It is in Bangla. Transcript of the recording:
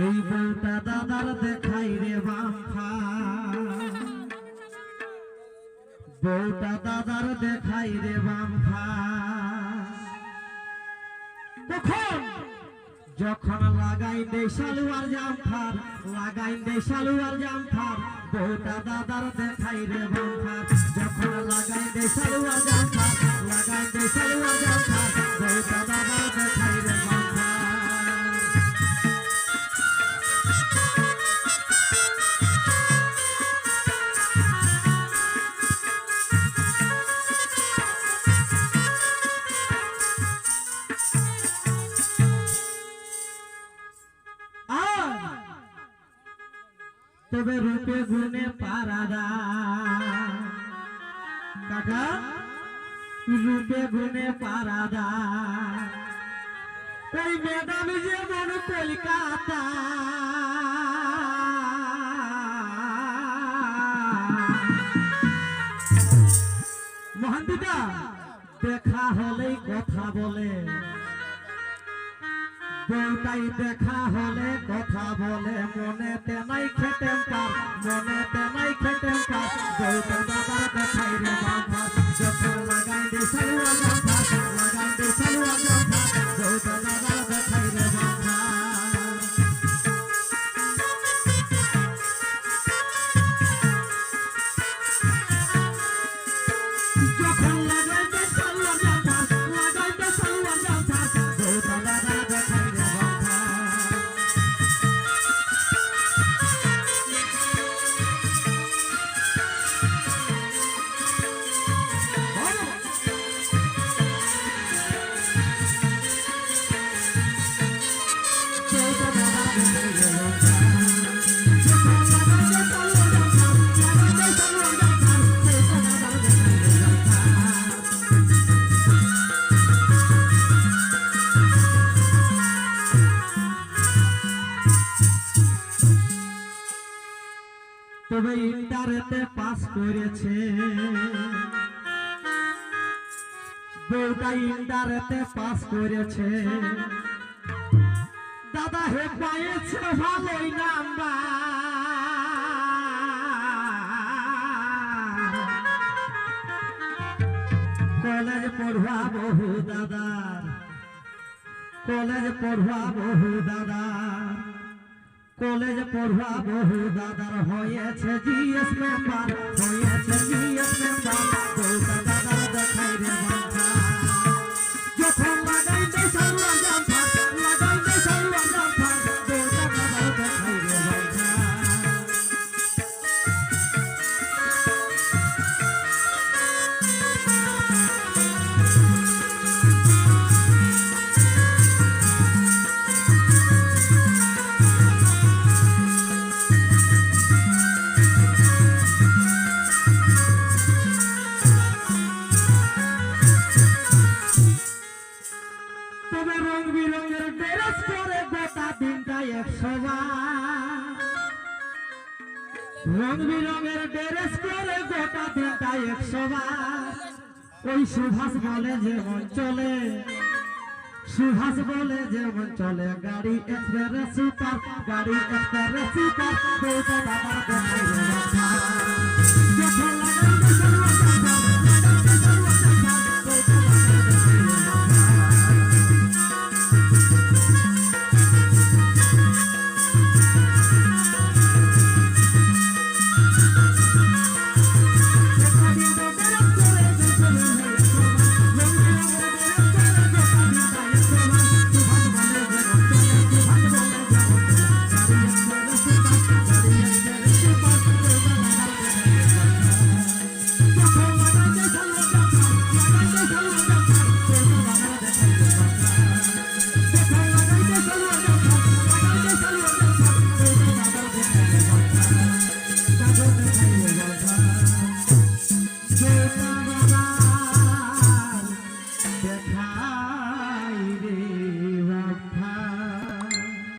এই বউটা দাদার দেখাই রে বাম্ফা বউটা দাদার দেখাই রে বাম্ফা তখন যখন লাগাই দে সালুয়ার জামফার লাগাই দে সালুয়ার জামফার বউটা দাদার দেখাই রে বাম্ফার যখন লাগাই দে সালুয়ার জামফার লাগাই দে সালুয়ার জামফার বউটা দাদার দেখাই তবে রূপে গুণে পারাদা। কাকা? রূপে গুণে পারাদা। ওই ম্যাডাম যেমন কলকাতা। মহান্তিটা দেখা হলেই কথা বলে। দেখা হলে কথা বলে মনে তেনাই Da da da da. তবে ইন্টারেতে পাস করেছে। বউটা ইন্টারেতে পাস করেছে। দাদা হে পাইছে ভালোই নাম্বার। কলেজ পড়ুয়া বহু দাদার কলেজ পড়ুয়া বহু দাদার কলেজ পড়ুয়া বহু দাদার হয়েছে জিএস মেম্বার হয়েছে জিএস মেম্বার রং বিরঙের ড্রেস ওই সুভাষ বলে যেমন চলে। সুভাষ বলে যেমন চলে, গাড়ি এক্সপ্রেস, সুপার, গাড়ি এক্সপ্রেস, সুপার Bye.